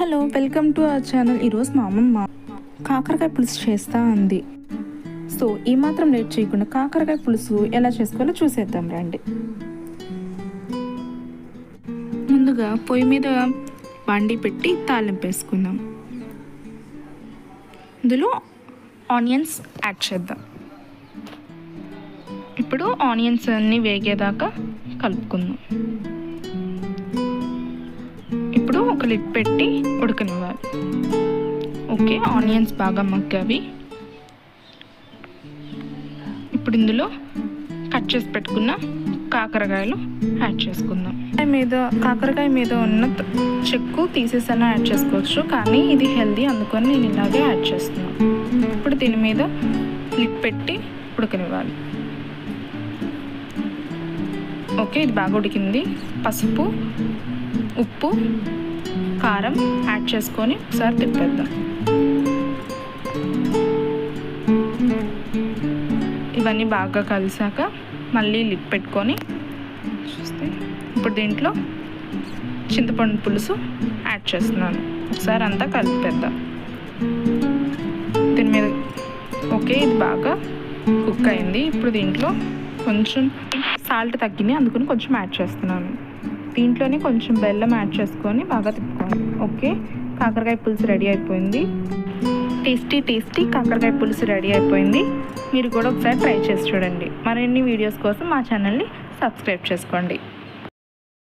Hello welcome to our channel. ఈరోజు మా అమ్మమ్మ కాకరకాయ పులుసు చేస్తా అంది. సో ఈ మాత్రం లేట్ చేయకుండా కాకరకాయ పులుసు ఎలా చేసుకోవాలో చూసేద్దాం రండి. ముందుగా పొయ్యి మీద వండి పెట్టి తాలింపు వేసుకుందాం. ఇందులో ఆనియన్స్ యాడ్ చేద్దాం. ఇప్పుడు ఆనియన్స్ అన్నీ వేగేదాకా కలుపుకుందాం. ఇప్పుడు ఒక లిడ్ పెట్టి ఉడకనివ్వాలి. ఓకే ఆనియన్స్ బాగా మగ్గావి. ఇప్పుడు ఇందులో కట్ చేసి పెట్టుకున్న కాకరకాయలు యాడ్ చేసుకుందాం. మీద కాకరకాయ మీద ఉన్న చెక్కు తీసేసైనా యాడ్ చేసుకోవచ్చు కానీ ఇది హెల్దీ అందుకని నేను ఇలాగే యాడ్ చేస్తున్నాను. ఇప్పుడు దీని మీద లిప్ పెట్టి ఉడకనివ్వాలి. ఓకే ఇది బాగా ఉడికింది. పసుపు ఉప్పు కారం యాడ్ చేసుకొని ఒకసారి తిప్పేద్దాం. ఇవన్నీ బాగా కలిసాక మళ్ళీ లిప్ పెట్టుకొని చూస్తే ఇప్పుడు దీంట్లో చింతపండు పులుసు యాడ్ చేస్తున్నాను. ఒకసారి అంతా కలిపేద్దాం. దీని మీద ఓకే ఇది బాగా కుక్ అయింది. ఇప్పుడు దీంట్లో కొంచెం సాల్ట్ తగ్గింది అందుకని కొంచెం యాడ్ చేస్తున్నాను. దీంట్లోనే కొంచెం బెల్లం యాడ్ చేసుకొని బాగా తిప్పుకోవాలి. ఓకే? కాకరకాయ పులుసు రెడీ అయిపోయింది. టేస్టీ టేస్టీ కాకరకాయ పులుసు రెడీ అయిపోయింది. మీరు కూడా ఒకసారి ట్రై చేసి చూడండి. మరిన్ని వీడియోస్ కోసం మా ఛానల్ని సబ్స్క్రైబ్ చేసుకోండి.